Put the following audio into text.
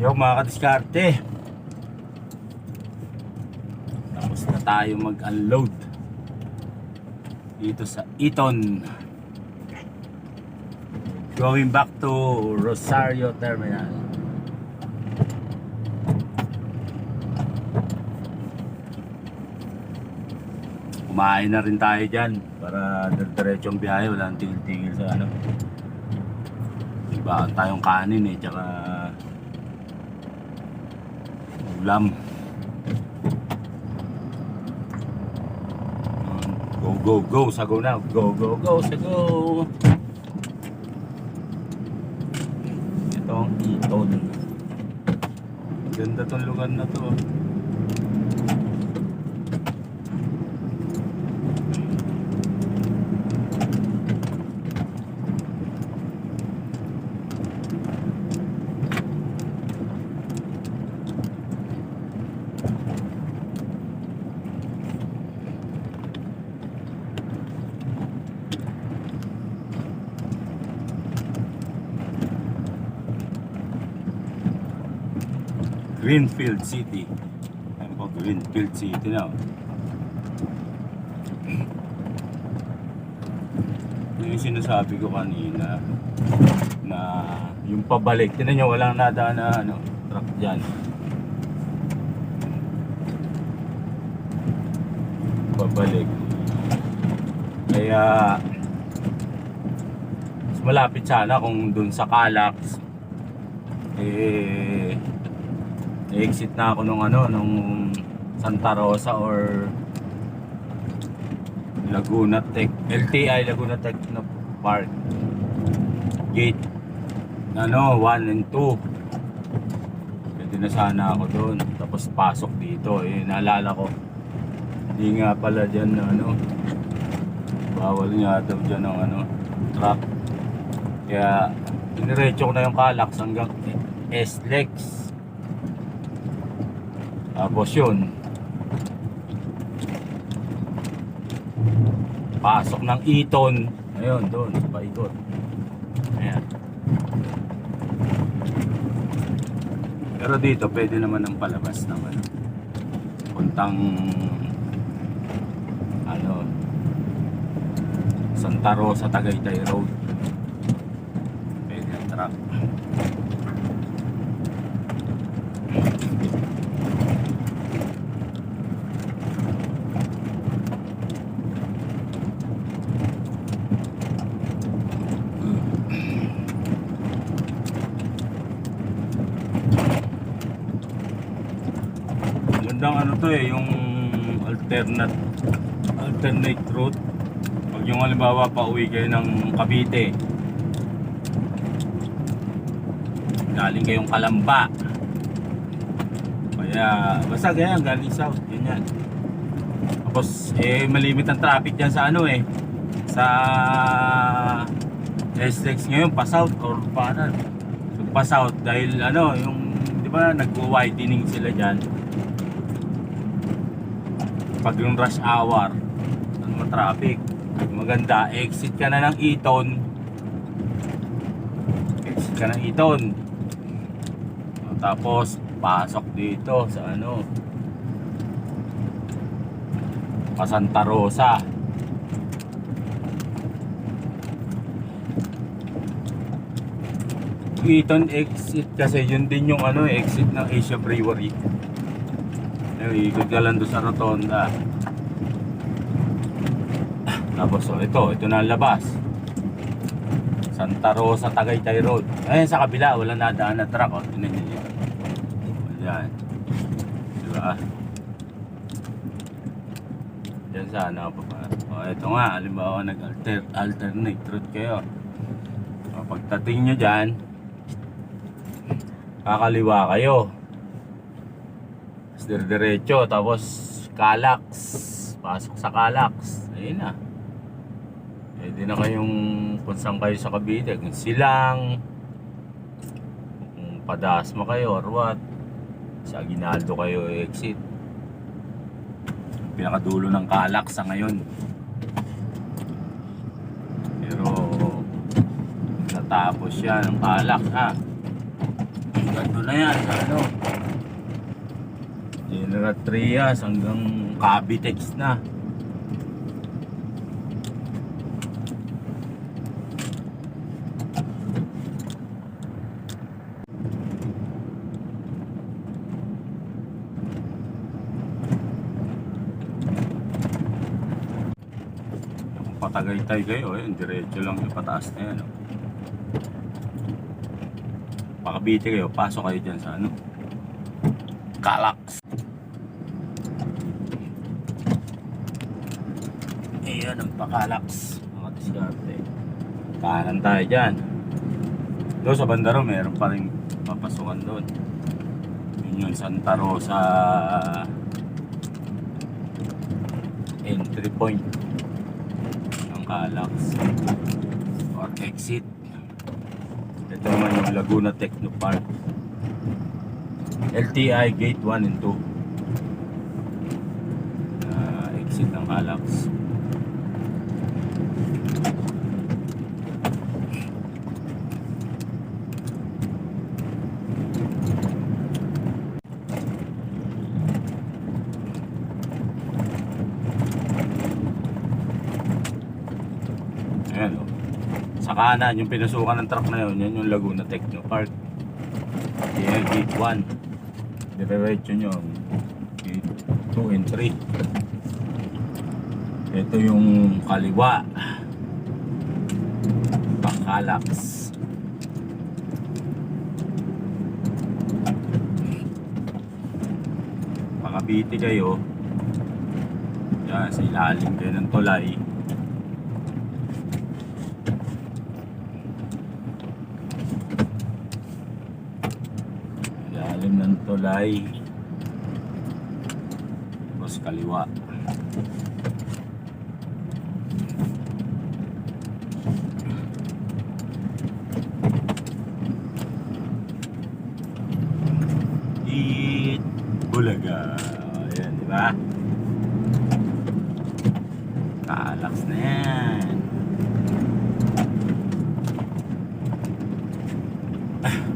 Yo mga kadiskarte. Tapos na tayo mag-unload dito sa Eton. Going back to Rosario Terminal. Kumain na rin tayo dyan para diretsong biyahe, walang tigil-tigil sa ano. Iba tayong kanin eh, tsaka ulam. Go, go, go, sago na. Go, go, go, sago. Ito ang Eton. Ganda tong lugar na to. Greenfield City. Ayan po, Greenfield City na. Yung sinasabi ko kanina na yung pabalik, tinan nyo walang nadaan na ano, truck dyan. Pabalik. Kaya malapit sana kung dun sa Calax eh exit na ako nung ano nung Santa Rosa or Laguna Tech LTI Laguna Techno Park gate ano 1 and 2 pwede na sana ako doon. Tapos pasok dito eh naalala ko. Hindi nga pala dyan na ano bawal nga daw dyan ng ano truck. Kaya diniretso ko na yung Calax hanggang S-Lex tapos yun. Pasok ng Eton ayun doon paikot. Ayan. Pero dito pwede naman ang palabas naman puntang ano Santa Rosa Tagaytay Road. Pwede ang truck Magandang ano to eh, yung alternate alternate route. Pag yung halimbawa pa uwi kayo ng Cavite. Galing kayong Kalamba. Kaya basta ganyan, galing south, ganyan. Tapos eh malimit ang traffic dyan sa ano eh. Sa SLEX ngayon pa south or pa ano. Pa south dahil ano yung di ba nagwo-widening sila diyan pag yung rush hour ano mo traffic maganda exit ka na ng Eton exit ka ng Eton tapos pasok dito sa ano? Pa Santa Rosa. Eton exit kasi yun din yung ano exit ng Asia Brewery Ayun, ikot ka lang doon sa rotonda. Tapos oh, ito, ito na ang labas. Santa Rosa, Tagaytay Road. Ayun sa kabila, wala nadaan na truck. Oh. Tingnan niyo dito. Ayan. Diba? Diyan sana ako pa. Oh, ito nga, halimbawa nag-alter, alternate route kayo. Oh, pagdating nyo dyan, kakaliwa kayo diretso tapos Calax. Pasok sa Calax. Ayun na. Pwede na kayong kung saan kayo sa Cavite kung silang kung padasma kayo or what sa Aguinaldo kayo exit. Pinakadulo ng Calax sa ngayon. Pero natapos yan ang Calax ha? Ganto na yan ano. General Trias hanggang Cavitex na. Patagay-tay kayo, ayun, diretso lang yung pataas na yan. Oh. Pakabiti kayo, pasok kayo dyan sa ano. Calax. Ayan ang pakalax. Mga diskarte. Kanan tayo dyan. Doon sa Bandaro, meron pa rin papasukan doon. Yun yung Santa Rosa entry point ng Calax or exit. Ito naman yung Laguna Techno Park. LTI Gate 1 and 2. Ah, exit ng Calax. Ayan o. Sa kanan, yung pinasukan ng truck na yun, yun yung Laguna Techno Park. Yan, gate 1. Diretso nyo. Gate 2 and 3. Ito yung kaliwa. Bakalax. Pakabiti kayo. Yan, sa ilalim kayo ng tulay. Ilalim ng tulay. Tapos kaliwa. Eat Bulaga. Ayan, di ba? Kalax na yan.